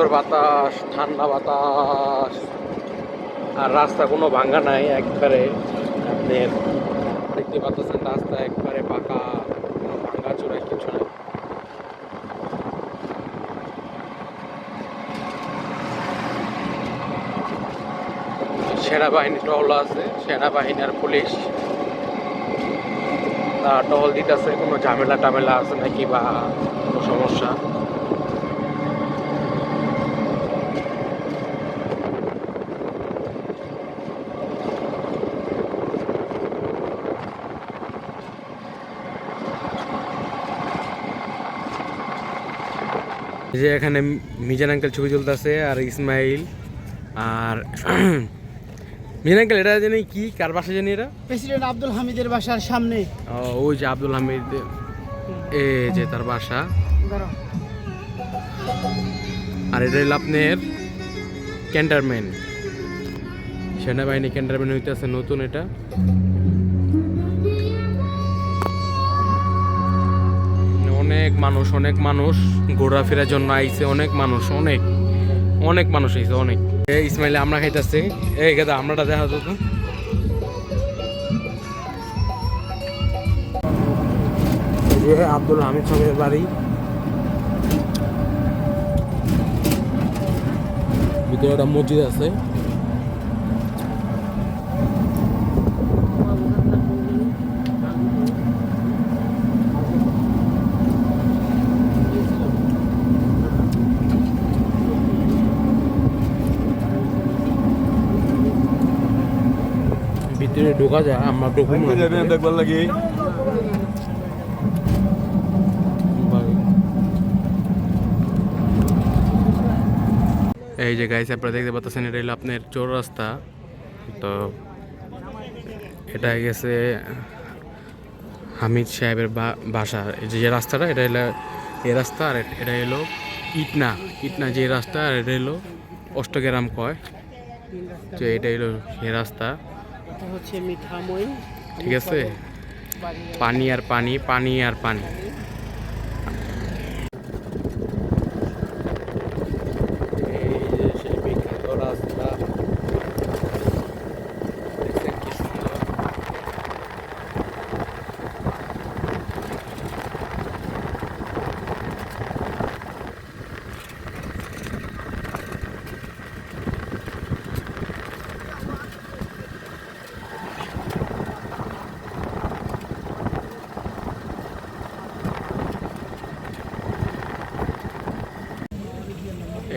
সুন্দর বাতাস, ঠান্ডা বাতাস। আর রাস্তা কোনো ভাঙ্গা নাই, একবারে আপনার দেখতে পাচ্ছেন রাস্তা একবারে পাকা, কোনো ভাঙ্গা চোরা কিছু নাই। সেনাবাহিনী টহল আছে, সেনাবাহিনী আর পুলিশ। টহল দিতেছে, কোনো ঝামেলা টামেলা আছে নাকি বা কোনো সমস্যা এই যে এখানে মিজান আঙ্কেল ছবি তুলতেছে আর ইসমাইল আর মিজান আঙ্কেল এটা জানি কি? কার বাসা জানি এটা? প্রেসিডেন্ট আব্দুল হামিদের বাসার সামনে। ও, ওই যে আব্দুল হামিদ এ যে তার বাসা। আর এটা হলো আপনার ক্যান্টারম্যান। সেনাবাহিনী ক্যান্টারম্যান হইতেছে নতুন এটা। মানুষ, অনেক মানুষ ঘোরাফেরার জন্য আইছে, অনেক মানুষ, অনেক অনেক মানুষ আইছে, অনেক। ইসমাইলে, আমরা খাইতেছি। এই গেদা, আমরাটা দেখা তো তো। এই আব্দুল হামিদ সাহেবের বাড়ি। ভিতরে একটা মসজিদ আছে। ভিতরে ঢোকা যায় আমরা ভিতরে। দেখবার লাগি। এই যে গাইস আপনারা দেখতে পাচ্ছেন এটা হলো আপনার চোর রাস্তা। তো এটা গেছে হামিদ সাহেবের বা- বাসা। এই যে যে রাস্তাটা এটা হলো এই রাস্তা আর এটা হলো ইটনা। ইটনা যে রাস্তা আর এটা হলো অষ্টগ্রাম কয়। তো এটা হলো সেই রাস্তা। এটা হচ্ছে মিঠাময়। ঠিক আছে? পানি আর পানি পানি আর পানি এই যে সেই বিখ্যাত রাস্তা দেখছেন কি সুন্দর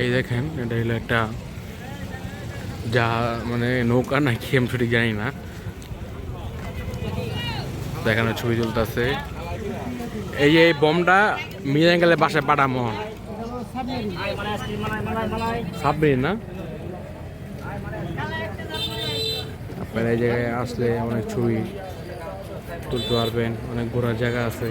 এই দেখেন, এটা হলো একটা যা মানে নৌকা না আমি সঠিক জানি না। দেখানো ছবি তুলতেছে। এই যে এই বমটা মিজান গেলে বাসায় পাঠামো সাবমেরিন না? আপনারা এই জায়গায় আসলে অনেক ছবি তুলতে পারবেন, অনেক ঘোরার জায়গা আছে।